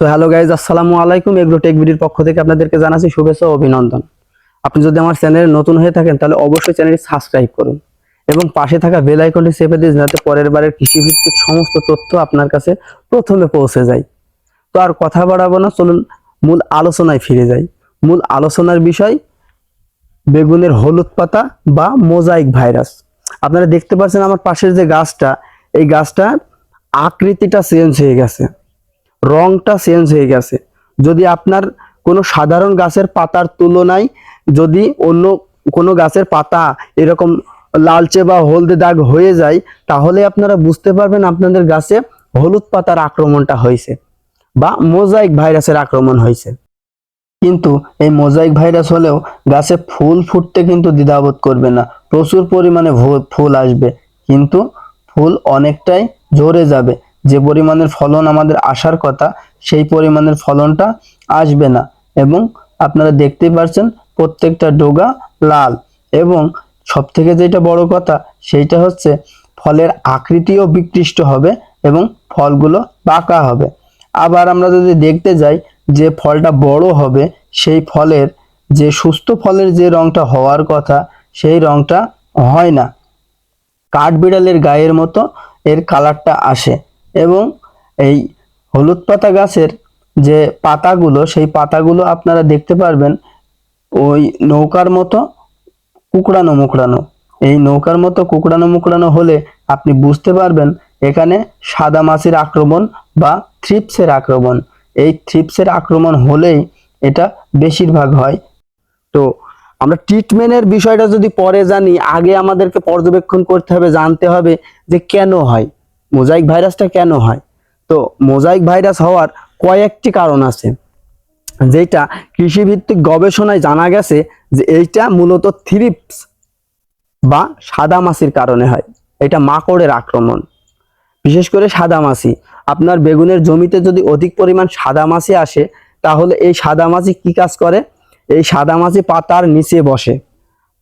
তো hello guys আসসালামু আলাইকুম এগ্রো টেক ভিডিওর পক্ষ থেকে আপনাদেরকে জানাচ্ছি শুভেচ্ছা অভিনন্দন। আপনি যদি আমার চ্যানেলে নতুন হয়ে থাকেন, তাহলে অবশ্যই চ্যানেলটি সাবস্ক্রাইব করুন এবং পাশে থাকা বেল আইকনটি চেপে দিন, যাতে পরের বারের কৃষিভিত্তিক সমস্ত তথ্য আপনার কাছে প্রথমে পৌঁছে যায়। তো আর কথা বাড়াবো না, চলুন মূল আলোচনায় ফিরে যাই। মূল আলোচনার বিষয়, বেগুনের হলুদ পাতা বা মোজাইক ভাইরাস আপনারা দেখতে পাচ্ছেন আমার পাশের যে গাছটা, এই গাছটা আকৃতিটা চেঞ্জ হয়ে গেছে। রংটা চেঞ্জ হয়ে গেছে। যদি আপনার কোনো সাধারণ গাছের পাতার তুলনায় যদি অন্য কোনো গাছের পাতা এরকম লালচে বা হলদে দাগ হয়ে যায়, তাহলে আপনারা বুঝতে পারবেন আপনাদের গাছে হলুদ পাতার আক্রমণটা হয়েছে বা মোজাইক ভাইরাসের আক্রমণ হয়েছে। কিন্তু এই মোজাইক ভাইরাস হলেও গাছে ফুল ফুটতে কিন্তু দ্বিধাবোধ করবে না। প্রচুর পরিমাণে ফুল আসবে। কিন্তু ফুল অনেকটাই ঝরে যাবে। যে পরিমাণের ফলন আমাদের আসার কথা, সেই পরিমাণের ফলনটা আসবে না। এবং আপনারা দেখতেই পাচ্ছেন প্রত্যেকটা ডোগা লাল। এবং সব থেকে যেটা বড় কথা, সেইটা হচ্ছে ফলের আকৃতিও বিকৃষ্ট হবে এবং ফলগুলো বাঁকা হবে। আবার আমরা যদি দেখতে যাই যে ফলটা বড় হবে, সেই ফলের যে সুস্থ ফলের যে রংটা হওয়ার কথা, সেই রংটা হয় না। কাঠবিড়ালের গায়ের মতো এর কালারটা আসে। এবং এই হলুদ পাতা গাছের যে পাতাগুলো, সেই পাতাগুলো আপনারা দেখতে পারবেন ওই নৌকার মতো কুকড়ানো মুকড়ানো। এই নৌকার মতো কুকড়ানো মুকড়ানো হলে আপনি বুঝতে পারবেন এখানে সাদা মাছির আক্রমণ বা থ্রিপসের আক্রমণ। এই থ্রিপসের আক্রমণ হলেই এটা বেশিরভাগ হয়। তো আমরা ট্রিটমেন্টের বিষয়টা যদি পরে জানি, আগে আমাদেরকে পর্যবেক্ষণ করতে হবে, জানতে হবে যে কেন হয়। মোজাইক ভাইরাসটা কেন হয়? তো মোজাইক ভাইরাস হওয়ার কয়েকটি কারণ আছে যেটা কৃষিভিত্তিক গবেষণায় জানা গেছে যে এইটা মূলত থ্রিপস বা সাদামাছির কারণে হয়। এটা মাকড়ের আক্রমণ। বিশেষ করে সাদা সাদামাছি। আপনার বেগুনের জমিতে যদি অধিক পরিমাণ সাদামাছি আসে, তাহলে এই সাদা সাদামাছি কি কাজ করে? এই সাদামাছি পাতার নিচে বসে।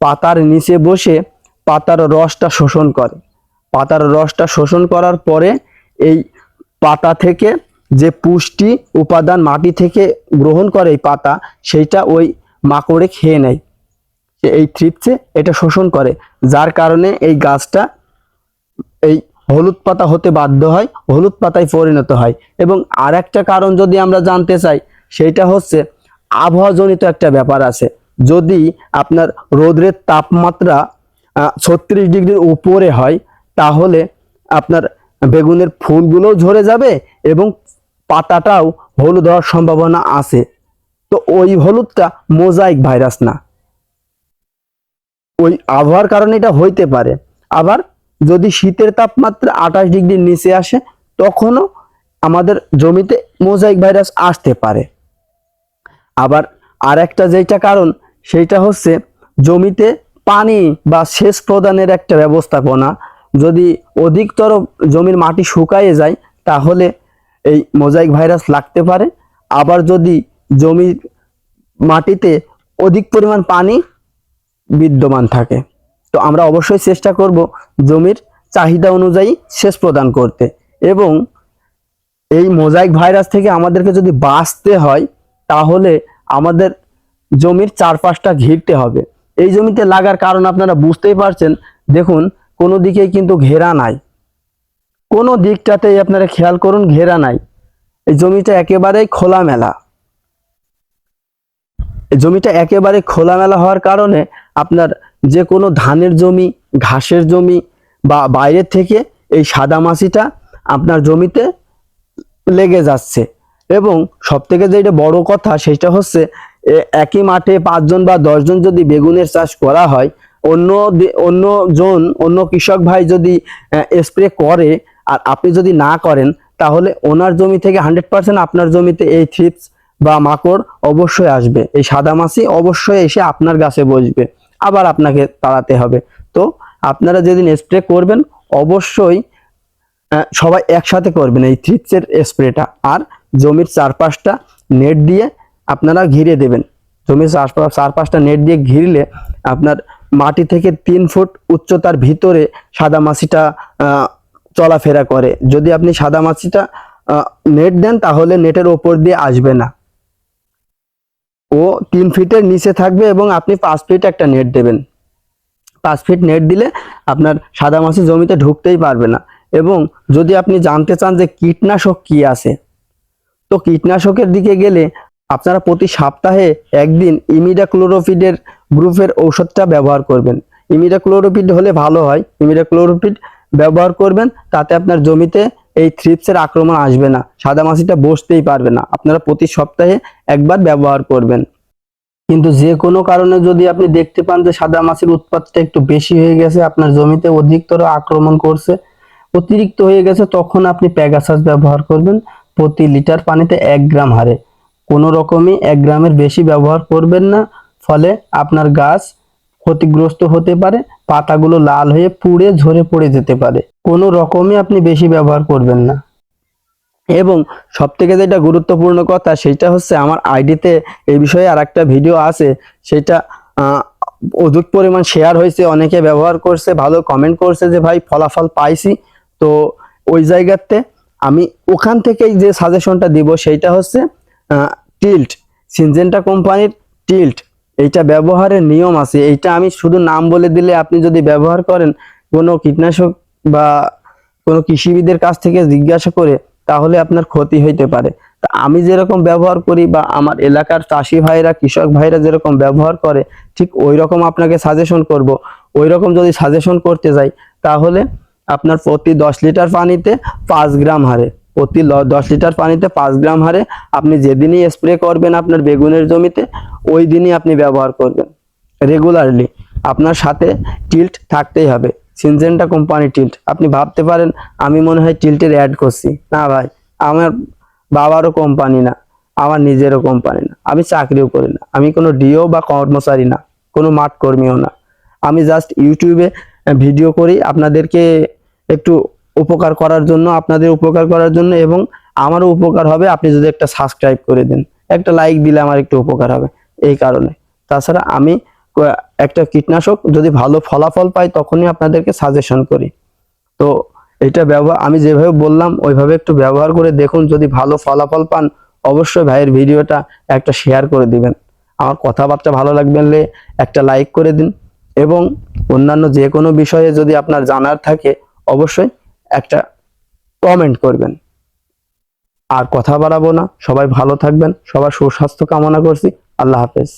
পাতার নিচে বসে পাতার রসটা শোষণ করে। পাতার রসটা শোষণ করার পরে এই পাতা থেকে যে পুষ্টি উপাদান মাটি থেকে গ্রহণ করে এই পাতা, সেইটা ওই মাকড়ে খেয়ে নেয়। এই থ্রিপসে এটা শোষণ করে, যার কারণে এই গাছটা এই হলুদ পাতা হতে বাধ্য হয়, হলুদ পাতায় পরিণত হয়। এবং আর একটা কারণ যদি আমরা জানতে চাই, সেইটা হচ্ছে আবহাওয়াজনিত একটা ব্যাপার আছে। যদি আপনার রোদ্রের তাপমাত্রা ছত্রিশ ডিগ্রির উপরে হয় তাহলে আপনার বেগুনের ফুলগুলোও ঝরে যাবে এবং পাতাটাও হলুদ হওয়ার সম্ভাবনা আছে। তো ওই হলুদটা মোজাইক ভাইরাস না। ওই আবহাওয়ার কারণে এটা হইতে পারে। আবার যদি শীতের তাপমাত্রা আঠাশ ডিগ্রির নিচে আসে, তখনও আমাদের জমিতে মোজাইক ভাইরাস আসতে পারে। আবার আর একটা যেটা কারণ, সেইটা হচ্ছে জমিতে পানি বা সেচ প্রদানের একটা ব্যবস্থাপনা যদি অধিকতর জমির মাটি শুকায়ে যায়, তাহলে এই মোজাইক ভাইরাস লাগতে পারে। আবার যদি জমির মাটিতে অধিক পরিমাণ পানি বিদ্যমান থাকে, তো আমরা অবশ্যই চেষ্টা করব জমির চাহিদা অনুযায়ী সেচ প্রদান করতে। এবং এই মোজাইক ভাইরাস থেকে আমাদেরকে যদি বাঁচতে হয়, তাহলে আমাদের জমির চারপাশটা ঘিরতে হবে। এই জমিতে লাগার কারণ আপনারা বুঝতেই পারছেন। দেখুন কোনো দিকেই কিন্তু ঘেরা নাই। কোনো দিকটাতেই আপনারা খেয়াল করুন, ঘেরা নাই। এই জমিটা একেবারেই খোলামেলা। এই জমিটা একেবারে খোলামেলা হওয়ার কারণে আপনার যে কোনো ধানের জমি, ঘাসের জমি বা বাইরের থেকে এই সাদা মাছিটা আপনার জমিতে লেগে যাচ্ছে। এবং সব থেকে যেটা বড় কথা সেটা হচ্ছে একই মাঠে পাঁচজন বা দশজন যদি বেগুনের চাষ করা হয় অন্য অন্য জন, অন্য কৃষক ভাই যদি স্প্রে করে আর আপনি যদি না করেন, তাহলে ওনার জমি থেকে হান্ড্রেড পার্সেন্ট আপনার জমিতে এই থ্রিপস বা মাকড় অবশ্যই আসবে। এই সাদা মাছি অবশ্যই এসে আপনার গাছে বসবে। আবার আপনাকে তাড়াতে হবে। তো আপনারা যেদিন স্প্রে করবেন, অবশ্যই সবাই একসাথে করবেন এই থ্রিপসের স্প্রেটা আর জমির চারপাশটা নেট দিয়ে আপনারা ঘিরে দেবেন। জমির চারপাশ চারপাশটা নেট দিয়ে ঘিরলে আপনার মাটি থেকে তিন ফুট উচ্চতার ভিতরে সাদা মাছিটা চলাফেরা করে। যদি আপনি সাদা মাছিটা নেট দেন, তাহলে নেটের ওপর দিয়ে আসবে না। ও তিন ফিটের নিচে থাকবে এবং আপনি পাঁচ ফিট একটা নেট দেবেন। পাঁচ ফিট নেট দিলে আপনার সাদা মাছি জমিতে ঢুকতেই পারবে না। এবং যদি আপনি জানতে চান যে কীটনাশক কি আছে, তো কীটনাশকের দিকে গেলে আপনারা প্রতি সপ্তাহে একদিন ইমিডাক্লোরোফিডের গ্রুপের ঔষধটা ব্যবহার করবেন। ইমিডাক্লোরোফিড হলে ভালো হয়। ইমিডাক্লোরোফিড ব্যবহার করবেন, তাতে আপনার জমিতে এই থ্রিপসের আক্রমণ আসবে না। সাদা মাছিটা বসতেই পারবে না। আপনারা প্রতি সপ্তাহে একবার ব্যবহার করবেন। কিন্তু যে কোনো কারণে যদি আপনি দেখতে পান যে সাদা মাছির উৎপাতটা একটু বেশি হয়ে গেছে, আপনার জমিতে অধিকতর আক্রমণ করছে, অতিরিক্ত হয়ে গেছে, তখন আপনি প্যাগাসাস ব্যবহার করবেন। প্রতি লিটার পানিতে এক গ্রাম হারে। কোনো রকমই এক গ্রামের বেশি ব্যবহার করবেন না। ফলে আপনার গাছ ক্ষতিগ্রস্ত হতে পারে, পাতাগুলো লাল হয়ে পুড়ে ঝরে পড়ে যেতে পারে। কোনো রকমই আপনি বেশি ব্যবহার করবেন না। এবং সব থেকে যেটা গুরুত্বপূর্ণ কথা, সেটা হচ্ছে আমার আইডিতে এই বিষয়ে আর একটা ভিডিও আছে। সেটা অধিক পরিমাণ শেয়ার হয়েছে। অনেকে ব্যবহার করছে, ভালো কমেন্ট করছে যে, ভাই, ফলাফল পাইছি। তো ওই জায়গাতে আমি ওখান থেকেই যে সাজেশনটা দিব সেইটা হচ্ছে টিল্ট, সিনজেন্টা কোম্পানির টিল্ট, এইটা ব্যবহারের নিয়ম আছে। এইটা আমি শুধু নাম বলে দিলে আপনি যদি ব্যবহার করেন কোনো কীটনাশক বা কোনো কৃষিবিদের কাছ থেকে জিজ্ঞাসা করে, তাহলে আপনার ক্ষতি হইতে পারে। তা আমি যেরকম ব্যবহার করি বা আমার এলাকার চাষি ভাইরা, কৃষক ভাইরা যেরকম ব্যবহার করে, ঠিক ওই রকম আপনাকে সাজেশন করব। ওই রকম যদি সাজেশন করতে যাই, তাহলে আপনার প্রতি দশ লিটার পানিতে পাঁচ গ্রাম হারে। প্রতি দশ লিটার পানিতে পাঁচ গ্রাম হারে আপনি যেদিনই স্প্রে করবেন আপনার বেগুনের জমিতে ওই দিনই আপনি ব্যবহার করবেন। রেগুলারলি আপনার সাথে টিল্ট থাকতেই হবে। সিনজেন্টা কোম্পানি টিল্ট আপনি ভাবতে পারেন, আমি মনে হয় টিল্টের অ্যাড করছি। না ভাই, আমার বাবারও কোম্পানি না, আমার নিজেরও কোম্পানি না। আমি চাকরিও করি না। আমি কোনো ডিও বা কর্মচারী না, কোনো মাঠ কর্মীও না। আমি জাস্ট ইউটিউবে ভিডিও করি। আপনাদেরকে একটু উপকার করার জন্য, আপনাদের উপকার করার জন্য এবং আমারও উপকার হবে, আপনি যদি একটা সাবস্ক্রাইব করে দেন। একটা লাইক দিলে আমার একটু উপকার হবে এই কারণে। তাছাড়া আমি একটা কীটনাশক যদি ভালো ফলাফল পাই, তখনই আপনাদেরকে সাজেশন করি। তো এটা ব্যবহার আমি যেভাবে বললাম, ওইভাবে একটু ব্যবহার করে দেখুন, যদি ভালো ফলাফল পান, অবশ্যই ভাইয়ের ভিডিওটা একটা শেয়ার করে দিবেন। আমার কথাবার্তা ভালো লাগবে একটা লাইক করে দিন এবং অন্যান্য যে কোনো বিষয়ে যদি আপনার জানার থাকে, অবশ্যই একটা কমেন্ট করবেন। আর কথা বাড়াবো না। সবাই ভালো থাকবেন। সবার সুস্বাস্থ্য কামনা করছি। আল্লাহ হাফেজ।